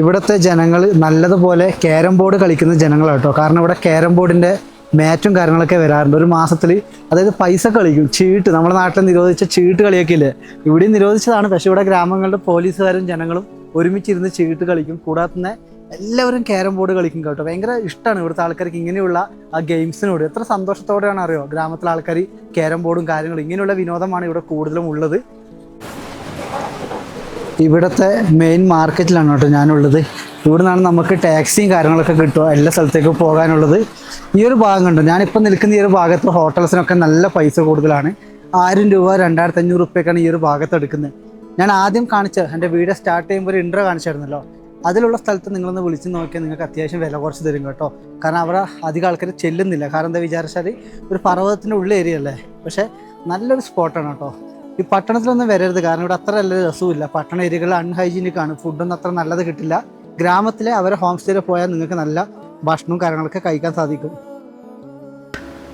ഇവിടുത്തെ ജനങ്ങൾ നല്ലതുപോലെ ക്യാരം ബോർഡ് കളിക്കുന്ന ജനങ്ങളാണ് കേട്ടോ. കാരണം ഇവിടെ ക്യാരം ബോർഡിന്റെ മാറ്റും കാര്യങ്ങളൊക്കെ വരാറുണ്ട്. ഒരു മാസത്തിൽ അതായത് പൈസ കളിക്കും ചീട്ട്. നമ്മുടെ നാട്ടിൽ നിരോധിച്ച ചീട്ട് കളിയൊക്കെ ഇല്ലേ? ഇവിടെയും നിരോധിച്ചതാണ്. പക്ഷേ ഇവിടെ ഗ്രാമങ്ങളുടെ പോലീസുകാരും ജനങ്ങളും ഒരുമിച്ചിരുന്ന് ചീട്ട് കളിക്കും. കൂടാതെ തന്നെ എല്ലാവരും ക്യാരം ബോർഡ് കളിക്കും കേട്ടോ. ഭയങ്കര ഇഷ്ടമാണ് ഇവിടുത്തെ ആൾക്കാർക്ക് ഇങ്ങനെയുള്ള ആ ഗെയിംസിനോട് എത്ര സന്തോഷത്തോടെയാണ് അറിയോ? ഗ്രാമത്തിലെ ആൾക്കാർ ക്യാരം ബോർഡും കാര്യങ്ങളും ഇങ്ങനെയുള്ള വിനോദമാണ് ഇവിടെ കൂടുതലും ഉള്ളത്. ഇവിടുത്തെ മെയിൻ മാർക്കറ്റിലാണ് കേട്ടോ ഞാനുള്ളത്. ഇവിടെ നിന്നാണ് നമുക്ക് ടാക്സിയും കാര്യങ്ങളൊക്കെ കിട്ടുക. എല്ലാ സ്ഥലത്തേക്കും പോകാനുള്ളത്. ഈ ഒരു ഭാഗം കണ്ടോ? ഞാനിപ്പോൾ നിൽക്കുന്ന ഈ ഒരു ഭാഗത്ത് ഹോട്ടൽസിനൊക്കെ നല്ല പൈസ കൂടുതലാണ്. ആയിരം രൂപ രണ്ടായിരത്തി അഞ്ഞൂറ് ഈ ഒരു ഭാഗത്ത് എടുക്കുന്നത്. ഞാൻ ആദ്യം കാണിച്ച എന്റെ വീഡിയോ സ്റ്റാർട്ട് ചെയ്യുമ്പോൾ ഒരു ഇൻട്രോ കാണിച്ചായിരുന്നല്ലോ. അതിലുള്ള സ്ഥലത്ത് നിങ്ങളൊന്ന് വിളിച്ച് നോക്കിയാൽ നിങ്ങൾക്ക് അത്യാവശ്യം വില കുറച്ച് തരും കേട്ടോ. കാരണം അവിടെ അധികം ആൾക്കാർ ചെല്ലുന്നില്ല. കാരണം എന്താ വിചാരിച്ചാൽ ഒരു പർവതത്തിന്റെ ഉള്ള ഏരിയ അല്ലേ? പക്ഷേ നല്ലൊരു സ്പോട്ടാണ് കേട്ടോ. ഈ പട്ടണത്തിലൊന്നും വരരുത്. കാരണം ഇവിടെ അത്ര നല്ല രസവുമില്ല. പട്ടണ ഏരിയകൾ അൺഹൈജീനിക് ആണ്. ഫുഡൊന്നും അത്ര നല്ലത് കിട്ടില്ല. ഗ്രാമത്തിലെ അവരെ ഹോം സ്റ്റേയിൽ പോയാൽ നിങ്ങൾക്ക് നല്ല ഭക്ഷണവും കാര്യങ്ങളൊക്കെ കഴിക്കാൻ സാധിക്കും.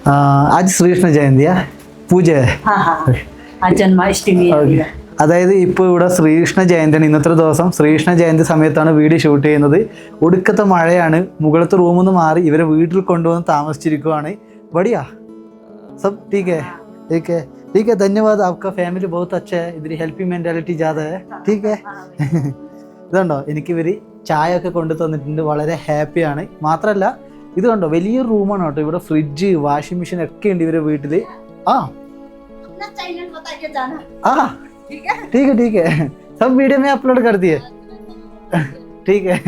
അജ് ആജ് ശ്രീകൃഷ്ണ ജയന്തിയാ? പൂജ हाँ हाँ आज जन्माष्टमी है ഓക്കെ അതായത് ഇപ്പോൾ ഇവിടെ ശ്രീകൃഷ്ണ ജയന്തിയാണ് ഇന്നത്തെ ദിവസം ശ്രീകൃഷ്ണ ജയന്തി സമയത്താണ് വീഡിയോ ഷൂട്ട് ചെയ്യുന്നത് ഒടുക്കത്തെ മഴയാണ് മുകളത്തെ റൂമിൽ നിന്ന് മാറി ഇവരെ വീട്ടിൽ കൊണ്ടുവന്ന് താമസിച്ചിരിക്കുവാണ് ബടിയാ സബ് ठीक है ठीक है ठीक है धन्यवाद आपका फैमिली बहुत अच्छा है इधर हेल्पिंग मेंटालिटी ज़्यादा है ठीक है ഇതുണ്ടോ എനിക്ക് ഇവർ ചായ ഒക്കെ കൊണ്ടു തന്നിട്ടുണ്ട് വളരെ ഹാപ്പിയാണ് മാത്രമല്ല ഇത് കണ്ടോ വലിയ റൂമാണ് കേട്ടോ ഇവിടെ ഫ്രിഡ്ജ് വാഷിംഗ് മെഷീൻ ഒക്കെ ഉണ്ട് ഇവരെ വീട്ടിൽ ആ अपना चैनल बता के जाना ആ ठीक है ठीक है सब वीडियो में अपलोड कर दिए ठीक है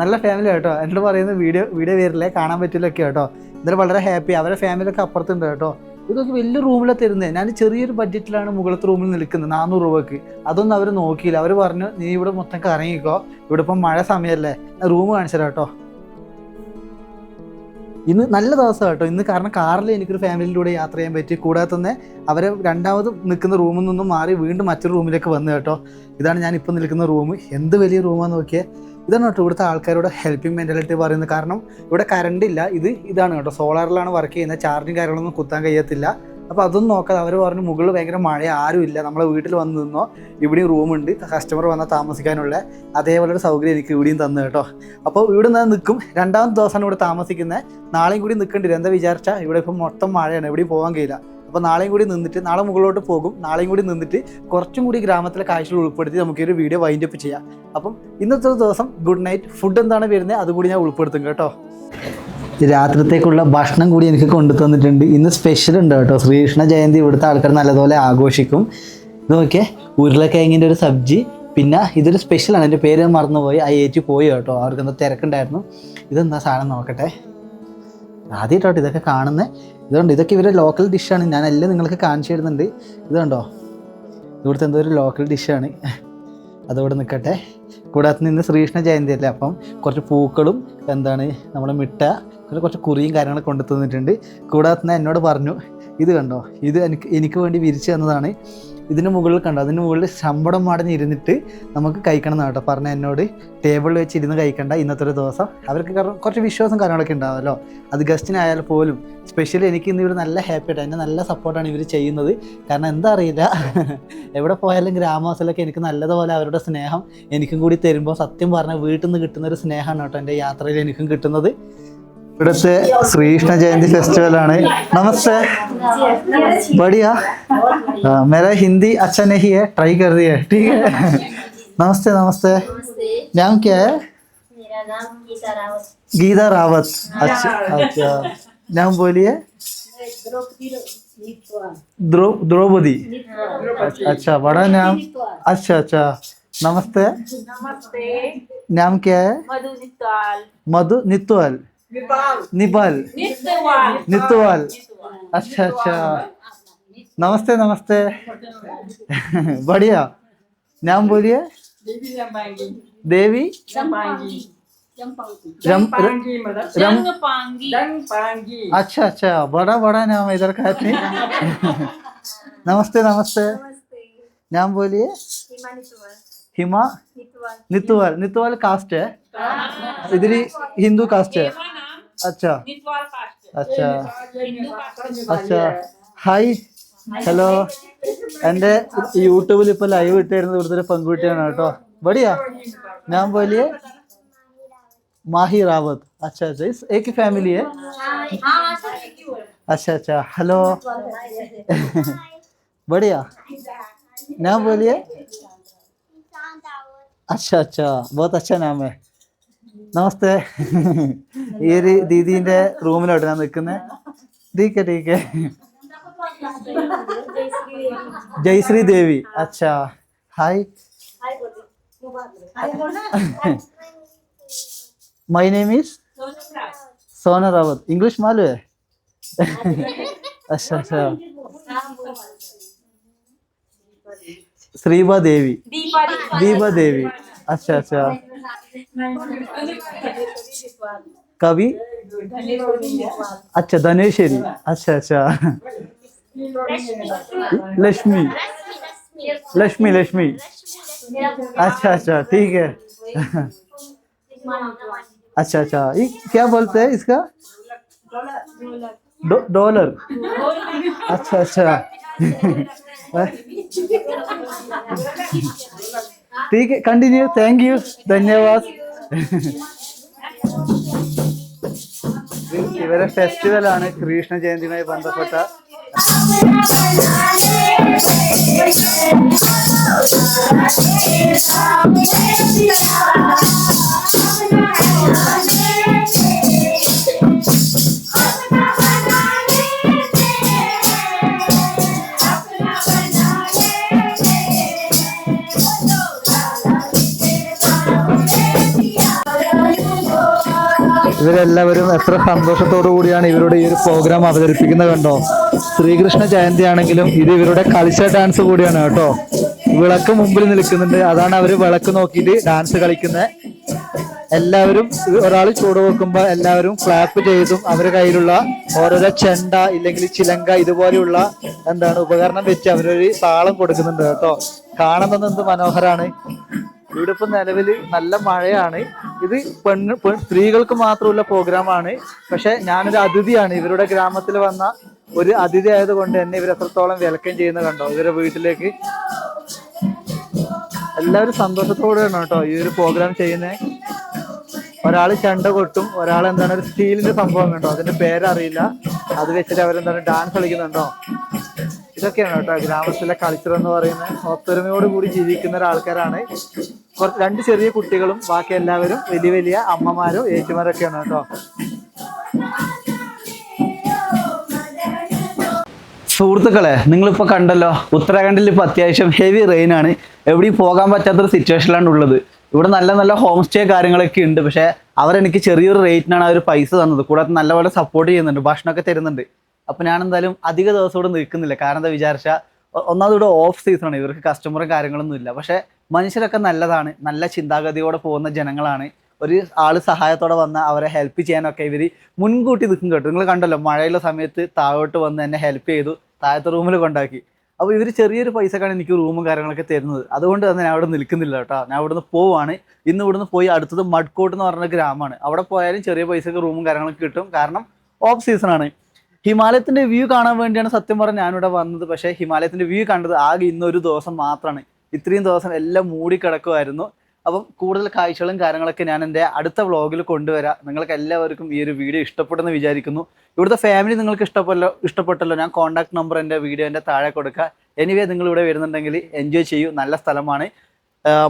നല്ല ഫാമിലി കേട്ടോ എന്നോട് പറയുന്ന വീഡിയോ വീഡിയോ വരില്ലേ കാണാൻ പറ്റില്ലൊക്കെ കേട്ടോ എന്തായാലും വളരെ ഹാപ്പി അവരെ ഫാമിലിയൊക്കെ അപ്പുറത്തുണ്ട് കേട്ടോ ഇതൊക്കെ വലിയ റൂമിലാണ് തരുന്നത് ഞാൻ ചെറിയൊരു ബഡ്ജറ്റിലാണ് മുകളത്തെ റൂമിൽ നിൽക്കുന്നത് നാനൂറ് രൂപക്ക് അതൊന്നും അവർ നോക്കിയില്ല അവർ പറഞ്ഞു നീ ഇവിടെ മൊത്തം കറങ്ങിക്കോ ഇവിടെ ഇപ്പം മഴ സമയമല്ലേ റൂം കാണിച്ചു തരാം കേട്ടോ ഇന്ന് നല്ല ദിവസം കേട്ടോ. ഇന്ന് കാരണം കാറിൽ എനിക്കൊരു ഫാമിലിയുടെ കൂടെ യാത്ര ചെയ്യാൻ പറ്റി. കൂടാതെ തന്നെ അവരെ രണ്ടാമത് നിൽക്കുന്ന റൂമിൽ നിന്നും മാറി വീണ്ടും മറ്റൊരു റൂമിലേക്ക് വന്നു കേട്ടോ. ഇതാണ് ഞാൻ ഇപ്പോൾ നിൽക്കുന്ന റൂം. എന്ത് വലിയ റൂമാണെന്ന് നോക്കിയേ? ഇതാണ് കേട്ടോ ഇവിടുത്തെ ആൾക്കാരോട് ഹെൽപ്പിംഗ് മെന്റാലിറ്റി പറയുന്നത്. കാരണം ഇവിടെ കറണ്ട് ഇല്ല. ഇത് ഇതാണ് കേട്ടോ. സോളാറിലാണ് വർക്ക് ചെയ്യുന്നത്. ചാർജും കാര്യങ്ങളൊന്നും കുത്താൻ കഴിയത്തില്ല. അപ്പോൾ അതൊന്നും നോക്കാതെ അവർ പറഞ്ഞു മുകളിൽ ഭയങ്കര മഴ ആരും ഇല്ല. നമ്മളെ വീട്ടിൽ വന്ന് നിന്നോ. ഇവിടെയും റൂമുണ്ട് കസ്റ്റമർ വന്നാൽ താമസിക്കാനുള്ള അതേപോലെ ഒരു സൗകര്യം എനിക്ക് ഇവിടെയും തന്നു കേട്ടോ. അപ്പോൾ ഇവിടെ നിന്ന് നിൽക്കും. രണ്ടാമത്തെ ദിവസമാണ് ഇവിടെ താമസിക്കുന്നത്. നാളെയും കൂടി നിൽക്കേണ്ടി എന്താ വിചാരിച്ചാൽ ഇവിടെ ഇപ്പം മൊത്തം മഴയാണ്. എവിടെയും പോകാൻ കഴിയില്ല. അപ്പോൾ നാളെയും കൂടി നിന്നിട്ട് നാളെ മുകളിലോട്ട് പോകും. നാളെയും കൂടി നിന്നിട്ട് കുറച്ചും കൂടി ഗ്രാമത്തിലെ കാഴ്ചകൾ ഉൾപ്പെടുത്തി നമുക്ക് ഒരു വീഡിയോ വൈൻഡ് അപ്പ് ചെയ്യാം. അപ്പം ഇന്നത്തെ ദിവസം ഗുഡ് നൈറ്റ് ഫുഡ് എന്താണ് വരുന്നത്? അതുകൂടി ഞാൻ ഉൾപ്പെടുത്തും കേട്ടോ. രാത്രിത്തേക്കുള്ള ഭക്ഷണം കൂടി എനിക്ക് കൊണ്ടു തന്നിട്ടുണ്ട് ഇന്ന് സ്പെഷ്യൽ ഉണ്ട് കേട്ടോ. ശ്രീകൃഷ്ണ ജയന്തി ഇവിടുത്തെ ആൾക്കാർ നല്ലതുപോലെ ആഘോഷിക്കും. ഇത് നോക്കിയേ ഉരുളക്കിഴങ്ങിന്റെ ഒരു സബ്ജി. പിന്നെ ഇതൊരു സ്പെഷ്യലാണ് എന്റെ പേര് മറന്നുപോയി. മറന്നുപോയി ഐ ടി പോയി കേട്ടോ. അവർക്ക് എന്താ തിരക്കുണ്ടായിരുന്നു. ഇതെന്താ സാധനം നോക്കട്ടെ. ആദ്യമായിട്ടോ ഇതൊക്കെ കാണുന്നത് ഇതുകൊണ്ട് ഇതൊക്കെ ഇവരുടെ ലോക്കൽ ഡിഷാണ് ഞാൻ എല്ലാം നിങ്ങൾക്ക് കാണിച്ചു തരുന്നുണ്ട്. ഇതുണ്ടോ? ഇവിടുത്തെ എന്തോ ഒരു ലോക്കൽ ഡിഷാണ് അതോടെ നിൽക്കട്ടെ കൂടാതെ നിന്ന് ശ്രീകൃഷ്ണ ജയന്തി അല്ലേ അപ്പം കുറച്ച് പൂക്കളും എന്താണ് നമ്മുടെ മിഠ പിന്നെ കുറച്ച് കുറിയും കാര്യങ്ങളൊക്കെ കൊണ്ടു തന്നിട്ടുണ്ട്. കൂടാതെ തന്നെ എന്നോട് പറഞ്ഞു ഇത് കണ്ടോ ഇത് എനിക്ക് എനിക്ക് വേണ്ടി വിരിച്ചു തന്നതാണ്. ഇതിന് മുകളിൽ കണ്ടോ അതിന് മുകളിൽ ശമ്പടം മടഞ്ഞിരുന്നിട്ട് നമുക്ക് കഴിക്കണം എന്നാട്ടോ പറഞ്ഞ എന്നോട്. ടേബിളിൽ വെച്ച് ഇരുന്ന് കഴിക്കണ്ട ഇന്നത്തെ ഒരു ദിവസം. അവർക്ക് കാരണം കുറച്ച് വിശ്വാസം കാര്യങ്ങളൊക്കെ ഉണ്ടാവുമല്ലോ അത് ഗസ്റ്റിനായാൽ പോലും സ്പെഷ്യലി എനിക്ക് ഇന്ന് ഇവർ നല്ല ഹാപ്പി ആയിട്ട് എന്നെ നല്ല സപ്പോർട്ടാണ് ഇവർ ചെയ്യുന്നത്. കാരണം എന്താ അറിയില്ല എവിടെ പോയാലും ഗ്രാമവാസിലൊക്കെ എനിക്ക് നല്ലതുപോലെ അവരുടെ സ്നേഹം എനിക്കും കൂടി തരുമ്പോൾ സത്യം പറഞ്ഞാൽ വീട്ടിൽ നിന്ന് കിട്ടുന്ന ഒരു സ്നേഹമാണ് കേട്ടോ എന്റെ യാത്രയിൽ എനിക്കും കിട്ടുന്നത്. ഇവിടുത്തെ ശ്രീകൃഷ്ണ ജയന്തി ഫെസ്റ്റിവൽ ആണ് നമസ്തേ बढ़िया हाँ, मेरा हिंदी अच्छा नहीं है ट्राई कर दिए ठीक है नमस्ते नमस्ते नाम क्या है मेरा नाम गीता रावत गीता रावत अच्छा अच्छा नाम बोलिए द्रौ द्रौपदी अच्छा बड़ा नाम अच्छा अच्छा नमस्ते नमस्ते नाम क्या है मधु नित्वाल मधु नित्वल निबल नित्वाल नित्वल अच्छा अच्छा। नमस्ते नमस्ते। बढ़िया। नाम बोलिए। देवी अच्छा अच्छा। बड़ा बड़ा नाम है इधर का है नमस्ते नमस्ते। नाम बोलिए। हिमा नितुवल नितुवल कास्ट है इधर ही हिंदू कास्ट है अच्छा अच्छा अच्छा ഹായ് ഹലോ എൻ്റെ യൂട്യൂബിൽ ഇപ്പോൾ ലൈവ് ഇട്ടായിരുന്നത് ഇവിടുത്തെ ഒരു പെൺകുട്ടിയാണ് കേട്ടോ ബടിയാ ഞാൻ बोलिए माही रावत अच्छा अच्छा इस एक ही फैमिली है अच्छा अच्छा हेलो बढ़िया नाम बोलिए अच्छा अच्छा बहुत अच्छा नाम है നമസ്തേ ഈ ഒരു ദീദീൻ്റെ റൂമിലോട്ട് ഞാൻ നിൽക്കുന്നത് ठीक है ठीक है जयश्री देवी अच्छा hi my name is Sona Rawat English मालूम है अच्छा अच्छा श्रीबा देवी दीपा देवी अच्छा अच्छा कवि अच्छा धनेश्वरी अच्छा अच्छा लक्ष्मी लक्ष्मी लक्ष्मी अच्छा अच्छा ठीक है. अच्छा अच्छा ये क्या बोलते हैं इसका? डॉलर. अच्छा अच्छा. ठीक है कंटिन्यू थैंक यू धन्यवाद ഇവരെ ഫെസ്റ്റിവൽ ആണ് കൃഷ്ണ ജയന്തിയുമായി ബന്ധപ്പെട്ട ഇവരെല്ലാവരും എത്ര സന്തോഷത്തോടു കൂടിയാണ് ഇവരുടെ ഈ ഒരു പ്രോഗ്രാം അവതരിപ്പിക്കുന്നത് കണ്ടോ? ശ്രീകൃഷ്ണ ജയന്തി ആണെങ്കിലും ഇത് ഇവരുടെ കളിച്ച ഡാൻസ് കൂടിയാണ് കേട്ടോ. വിളക്ക് മുമ്പിൽ നിൽക്കുന്നുണ്ട്. അതാണ് അവർ വിളക്ക് നോക്കിയിട്ട് ഡാൻസ് കളിക്കുന്നത് എല്ലാവരും ഒരാൾ ചൂട് വെക്കുമ്പോൾ എല്ലാവരും ക്ലാപ്പ് ചെയ്തും അവരുടെ കയ്യിലുള്ള ഓരോരോ ചെണ്ട ഇല്ലെങ്കിൽ ചിലങ്ക ഇതുപോലെയുള്ള എന്താണ് ഉപകരണം വെച്ച് അവരൊരു താളം കൊടുക്കുന്നുണ്ട് കേട്ടോ. കാണുന്നത് എന്ത് മനോഹരാണ്. ഇവിടെ ഇപ്പൊ നിലവിൽ നല്ല മഴയാണ്. ഇത് പെണ്ണ് പെൺ സ്ത്രീകൾക്ക് മാത്രമുള്ള പ്രോഗ്രാമാണ്. പക്ഷെ ഞാനൊരു അതിഥിയാണ്. ഇവരുടെ ഗ്രാമത്തിൽ വന്ന ഒരു അതിഥി ആയതുകൊണ്ട് എന്നെ ഇവർ എത്രത്തോളം വിലക്കം ചെയ്യുന്ന കണ്ടോ? ഇവരുടെ വീട്ടിലേക്ക് എല്ലാവരും സന്തോഷത്തോടെയാണ് കേട്ടോ ഈ ഒരു പ്രോഗ്രാം ചെയ്യുന്നത് ഒരാൾ ചെണ്ട കൊട്ടും ഒരാൾ എന്താണ് ഒരു സ്റ്റീലിന്റെ സംഭവം കണ്ടോ? അതിന്റെ പേരറിയില്ല. അത് വെച്ചിട്ട് അവരെന്താണ് ഡാൻസ് കളിക്കുന്നുണ്ടോ? ഇതൊക്കെയാണ് കേട്ടോ ഗ്രാമത്തിലെ കൾച്ചർ എന്ന് പറയുന്നത്. ഒത്തൊരുമയോട് കൂടി ജീവിക്കുന്ന ഒരാൾക്കാരാണ്. രണ്ട് ചെറിയ കുട്ടികളും ബാക്കി എല്ലാവരും വലിയ വലിയ അമ്മമാരും ഏറ്റുമാരൊക്കെയാണ് കേട്ടോ. സുഹൃത്തുക്കളെ നിങ്ങളിപ്പോൾ കണ്ടല്ലോ ഉത്തരാഖണ്ഡിൽ ഇപ്പോൾ അത്യാവശ്യം ഹെവി റെയിൻ ആണ്. എവിടെയും പോകാൻ പറ്റാത്തൊരു സിറ്റുവേഷനിലാണ് ഉള്ളത്. ഇവിടെ നല്ല നല്ല ഹോം സ്റ്റേ കാര്യങ്ങളൊക്കെ ഉണ്ട്. പക്ഷേ അവരെനിക്ക് ചെറിയൊരു റേറ്റിനാണ് അവർ പൈസ തന്നത്. കൂടാതെ നല്ലപോലെ സപ്പോർട്ട് ചെയ്യുന്നുണ്ട് ഭക്ഷണമൊക്കെ തരുന്നുണ്ട്. അപ്പോൾ ഞാൻ എന്തായാലും അധിക ദിവസം ഇവിടെ നിൽക്കുന്നില്ല. കാരണം എന്താ വിചാരിച്ചാൽ ഒന്നാമത് ഇവിടെ ഓഫ് സീസണാണ് ഇവർക്ക് കസ്റ്റമറും കാര്യങ്ങളൊന്നും ഇല്ല. പക്ഷേ മനുഷ്യരൊക്കെ നല്ലതാണ്. നല്ല ചിന്താഗതിയോടെ പോകുന്ന ജനങ്ങളാണ്. ഒരു ആൾ സഹായത്തോടെ വന്ന അവരെ ഹെൽപ്പ് ചെയ്യാനൊക്കെ ഇവർ മുൻകൂട്ടി നിൽക്കും കേട്ടോ. നിങ്ങൾ കണ്ടല്ലോ മഴയുള്ള സമയത്ത് താഴോട്ട് വന്ന് എന്നെ ഹെൽപ്പ് ചെയ്തു താഴത്തെ റൂമിൽ കൊണ്ടാക്കി. അപ്പോൾ ഇവർ ചെറിയൊരു പൈസക്കാണ് എനിക്ക് റൂമും കാര്യങ്ങളൊക്കെ തരുന്നത്. അതുകൊണ്ട് തന്നെ ഞാൻ അവിടെ നിൽക്കുന്നില്ല കേട്ടോ. ഞാൻ ഇവിടുന്ന് പോവാണ്. ഇന്ന് ഇവിടുന്ന് പോയി അടുത്തത് മഡ്കോട്ട് എന്ന് പറഞ്ഞ ഗ്രാമമാണ്. അവിടെ പോയാലും ചെറിയ പൈസക്ക് റൂമും കാര്യങ്ങളൊക്കെ കിട്ടും. കാരണം ഓഫ് സീസണാണ് ഹിമാലയത്തിന്റെ വ്യൂ കാണാൻ വേണ്ടിയാണ് സത്യം പറഞ്ഞാൽ ഞാനിവിടെ വന്നത്. പക്ഷേ ഹിമാലയത്തിന്റെ വ്യൂ കണ്ടത് ആകെ ഇന്നൊരു ദിവസം മാത്രമാണ് ഇത്രയും ദിവസം എല്ലാം മൂടിക്കിടക്കുമായിരുന്നു അപ്പം കൂടുതൽ കാഴ്ചകളും കാര്യങ്ങളൊക്കെ ഞാൻ എന്റെ അടുത്ത വ്ളോഗിൽ കൊണ്ടുവരാം. നിങ്ങൾക്ക് എല്ലാവർക്കും ഈ ഒരു വീഡിയോ ഇഷ്ടപ്പെടുമെന്ന് വിചാരിക്കുന്നു. ഇവിടുത്തെ ഫാമിലി നിങ്ങൾക്ക് ഇഷ്ടപ്പെട്ടല്ലോ ഇഷ്ടപ്പെട്ടല്ലോ ഞാൻ കോൺടാക്ട് നമ്പർ എന്റെ വീഡിയോന്റെ താഴെ കൊടുക്കുക എനിവേ നിങ്ങൾ ഇവിടെ വരുന്നുണ്ടെങ്കിൽ എൻജോയ് ചെയ്യൂ. നല്ല സ്ഥലമാണ്.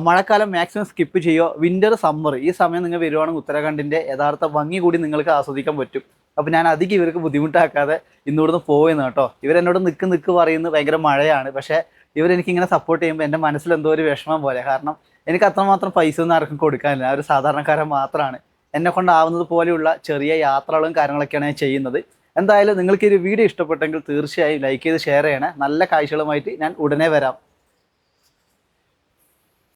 മഴക്കാലം മാക്സിമം സ്കിപ്പ് ചെയ്യുക. വിന്റർ സമ്മർ ഈ സമയം നിങ്ങൾ വരുവാണെങ്കിൽ ഉത്തരാഖണ്ഡിന്റെ യഥാർത്ഥ ഭംഗി കൂടി നിങ്ങൾക്ക് ആസ്വദിക്കാൻ പറ്റും. അപ്പോൾ ഞാൻ അധികം ഇവർക്ക് ബുദ്ധിമുട്ടാക്കാതെ ഇന്നിവിടുന്ന് പോയെന്ന് കേട്ടോ. ഇവരെന്നോട് നിൽക്ക് നിൽക്ക് പറയുന്നത് ഭയങ്കര മഴയാണ്. പക്ഷേ ഇവരെനിക്കിങ്ങനെ സപ്പോർട്ട് ചെയ്യുമ്പോൾ എന്റെ മനസ്സിൽ എന്തോ ഒരു വിഷമം പോലെ. കാരണം എനിക്ക് അത്രമാത്രം പൈസ ഒന്നും ആർക്കും കൊടുക്കാനില്ല. ഒരു സാധാരണക്കാരൻ മാത്രമാണ് എന്നെ കൊണ്ടാവുന്നത് പോലെയുള്ള ചെറിയ യാത്രകളും കാര്യങ്ങളൊക്കെയാണ് ഞാൻ ചെയ്യുന്നത്. എന്തായാലും നിങ്ങൾക്ക് ഈ ഒരു വീഡിയോ ഇഷ്ടപ്പെട്ടെങ്കിൽ തീർച്ചയായും ലൈക്ക് ചെയ്ത് ഷെയർ ചെയ്യണേ. നല്ല കാഴ്ചകളുമായിട്ട് ഞാൻ ഉടനെ വരാം.